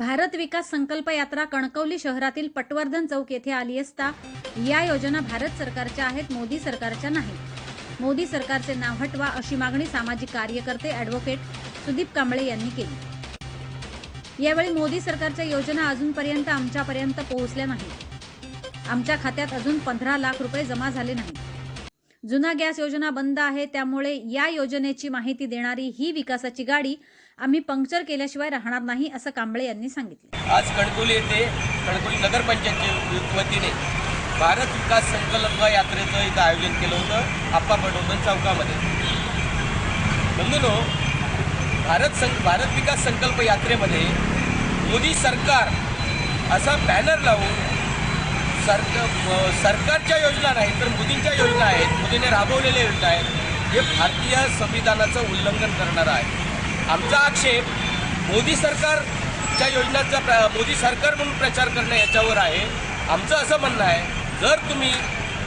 भारत विकास संकल्प यात्रा कणकवली शहरातील पटवर्धन चौक येथे आली असता या योजना भारत सरकारच्या आहेत मोदी सरकारच्या नाहीत मोदी सरकारचे नाव हटवा अशी मागणी सामाजिक कार्यकर्ते ॲडव्होकेट सुदीप कांबळे यांनी केली. यावेळी मोदी सरकारच्या योजना अजूनपर्यंत आमच्यापर्यंत पोहोचल्या नाहीत. आमच्या खात्यात अजून पंधरा लाख रुपये जमा झाले नाहीत. जुना गॅस योजना बंद आहे त्यामुळे या योजनेची माहिती देणारी ही विकासाची गाडी आम्ही पंक्चर केल्याशिवाय राहणार नाही असं कांबळे यांनी सांगितले. आज कणकोली येथे कणकोली नगरपंचायतच्या वतीने भारत विकास संकल्प यात्रेचं इथं आयोजन केलं होतं आप्पा बडोदन चौकामध्ये. बंधूनो भारत सं भारत विकास संकल्प यात्रेमध्ये मोदी सरकार असा बॅनर लावून सरकार सरकारच्या योजना नाही तर मोदींच्या योजना आहेत. मोदीने राबवलेल्या योजना आहेत. हे भारतीय संविधानाचं उल्लंघन करणारं आहे. आमचा आक्षेप मोदी सरकारच्या योजनांचा प्र मोदी सरकार म्हणून प्रचार करणं याच्यावर आहे. आमचं असं म्हणणं आहे जर तुम्ही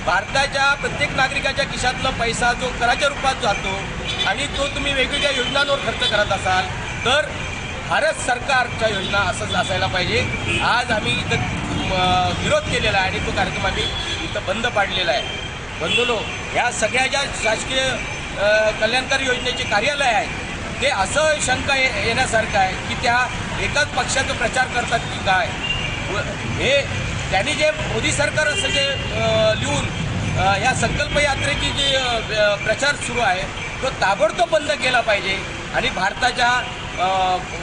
भारताच्या प्रत्येक नागरिकाच्या खिशातला पैसा जो कराच्या रूपात जातो आणि तो तुम्ही वेगवेगळ्या योजनांवर खर्च करत असाल तर भारत सरकारच्या योजना असंच असायला पाहिजे. आज आम्ही इथं विरोध केलेला आहे आणि तो कार्यक्रम आम्ही इथं बंद पाडलेला आहे. बंधुलो ह्या सगळ्या ज्या शासकीय कल्याणकारी योजनेचे कार्यालय आहे ते असं शंका ये येण्यासारखं आहे की त्या एकाच पक्षाचा प्रचार करतात की काय? व हे त्यांनी जे मोदी सरकार असं जे लिहून या संकल्पयात्रेची जी प्रचार सुरू आहे तो ताबडतोब बंद केला पाहिजे. आणि भारताच्या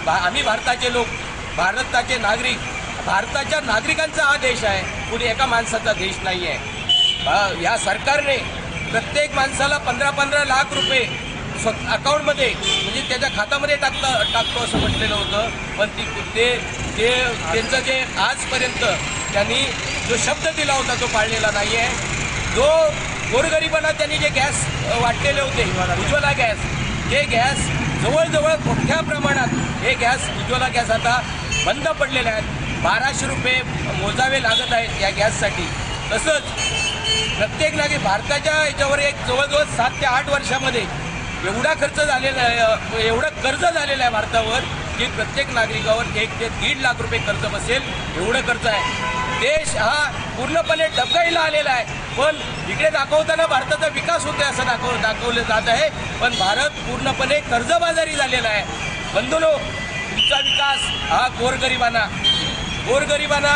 भा आम्ही भारताचे लोक भारताचे नागरिक भारताच्या नागरिकांचा हा देश आहे. कुणी एका माणसाचा देश नाही आहे या सरकारने प्रत्येक माणसाला पंधरा पंधरा लाख रुपये स्व अकाउंटमध्ये म्हणजे त्याच्या खात्यामध्ये टाकतं टाकतो असं म्हटलेलं होतं. पण ती ते ते त्यांचं जे आजपर्यंत त्यांनी जो शब्द दिला होता तो पाळलेला नाही आहे जो गोरगरिबांना त्यांनी जे गॅस वाटलेले होते उज्ज्वला गॅस हे गॅस जवळजवळ मोठ्या प्रमाणात हे गॅस उज्ज्वला गॅस आता बंद पडलेले आहेत. बाराशे रुपये मोजावे लागत आहेत या गॅससाठी. तसंच प्रत्येक नागरिक भारताच्या याच्यावर एक जवळजवळ सात ते आठ वर्षामध्ये एवढा खर्च झालेला आहे एवढं कर्ज झालेलं आहे भारतावर की प्रत्येक नागरिकावर एक ते दीड लाख रुपये कर्ज बसेल एवढं कर्ज आहे. देश हा पूर्णपणे डबकाईला आलेला आहे. पण इकडे दाखवताना भारताचा विकास होतोय असं दाखव दाखवलं जात आहे. पण भारत पूर्णपणे कर्जबाजारी झालेला आहे. बंधुनो तुमचा विकास हा गोरगरिबांना गोरगरिबांना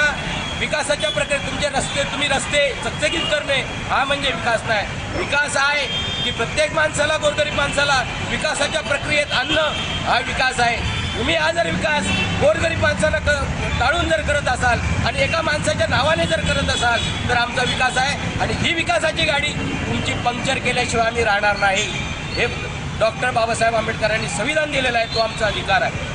विकासाच्या प्रकारे तुमचे रस्ते तुम्ही रस्ते चकचकीत करणे हा म्हणजे विकास नाही. विकास आहे की प्रत्येक माणसाला गोरगरीब माणसाला विकासाच्या प्रक्रियेत आणणं हा विकास आहे. तुम्ही हा जर विकास गोरगरीब माणसाला क टाळून जर करत असाल आणि एका माणसाच्या नावाने जर करत असाल तर आमचा विकास आहे आणि ही विकासाची गाडी तुमची पंक्चर केल्याशिवाय आम्ही राहणार नाही. हे डॉक्टर बाबासाहेब आंबेडकरांनी संविधान दिलेलं आहे तो आमचा अधिकार आहे.